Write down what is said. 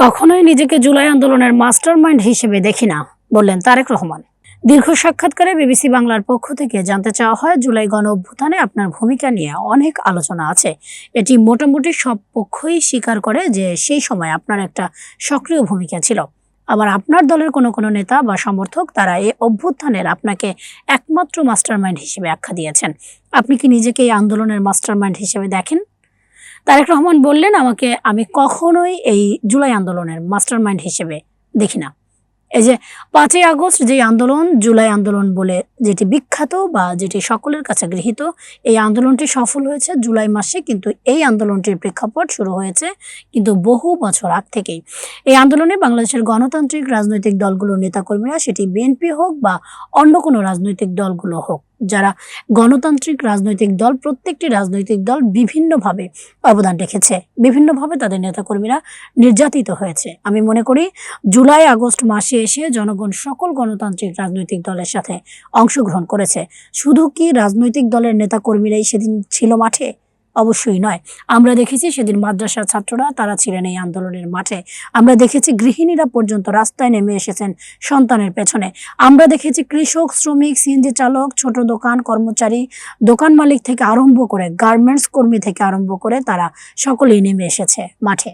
কখনোই নিজেকে জুলাই আন্দোলনের মাস্টারমাইন্ড হিসেবে দেখি না, বললেন তারেক রহমান। দীর্ঘ সাক্ষাৎকারে বিবিসি বাংলার পক্ষ থেকে জানতে চাওয়া হয়, জুলাই গণ অভ্যুত্থানে আপনার ভূমিকা নিয়ে অনেক আলোচনা আছে। এটি মোটামুটি সব পক্ষই স্বীকার করে যে সেই সময় আপনার একটা সক্রিয় ভূমিকা ছিল। আবার আপনার দলের কোনো কোনো নেতা বা সমর্থক তারা এই অভ্যুত্থানের আপনাকে একমাত্র মাস্টারমাইন্ড হিসেবে আখ্যা দিয়েছেন। আপনি কি নিজেকে এই আন্দোলনের মাস্টারমাইন্ড হিসেবে দেখেন? তারেক রহমান বললেন আমাকে, আমি কখনোই এই জুলাই আন্দোলনের মাস্টারমাইন্ড হিসেবে দেখি না। এই যে পাঁচই আগস্ট যে আন্দোলন, জুলাই আন্দোলন বলে যেটি বিখ্যাত বা যেটি সকলের কাছে গৃহীত, এই আন্দোলনটি সফল হয়েছে জুলাই মাসে, কিন্তু এই আন্দোলনটির প্রেক্ষাপট শুরু হয়েছে কিন্তু বহু বছর আগ থেকেই। এই আন্দোলনে বাংলাদেশের গণতান্ত্রিক রাজনৈতিক দলগুলোর নেতাকর্মীরা, সেটি বিএনপি হোক বা অন্য কোনো রাজনৈতিক দলগুলো হোক যারা গণতান্ত্রিক রাজনৈতিক দল, প্রত্যেকটি রাজনৈতিক দল বিভিন্নভাবে অবদান রেখেছে। বিভিন্নভাবে তাদের নেতাকর্মীরা নির্যাতিত হয়েছে। আমি মনে করি, জুলাই, আগস্ট মাসে এসে জনগণ সকল গণতান্ত্রিক রাজনৈতিক দলের সাথে অংশগ্রহণ করেছে। শুধু কি রাজনৈতিক দলের নেতাকর্মীরাই সেদিন ছিল মাঠে? অবশ্যই নয়। আমরা দেখেছি সেদিন মাদ্রাসার ছাত্ররা, তারা ছিলেন এই আন্দোলনের মাঠে। আমরা দেখেছি গৃহিণীরা পর্যন্ত রাস্তায় নেমে এসেছেন সন্তানের পেছনে। আমরা দেখেছি কৃষক, শ্রমিক, সিএনজি চালক, ছোট দোকান, কর্মচারী, দোকান মালিক থেকে আরম্ভ করে গার্মেন্টস কর্মী থেকে আরম্ভ করে তারা সকলেই নেমে এসেছে মাঠে।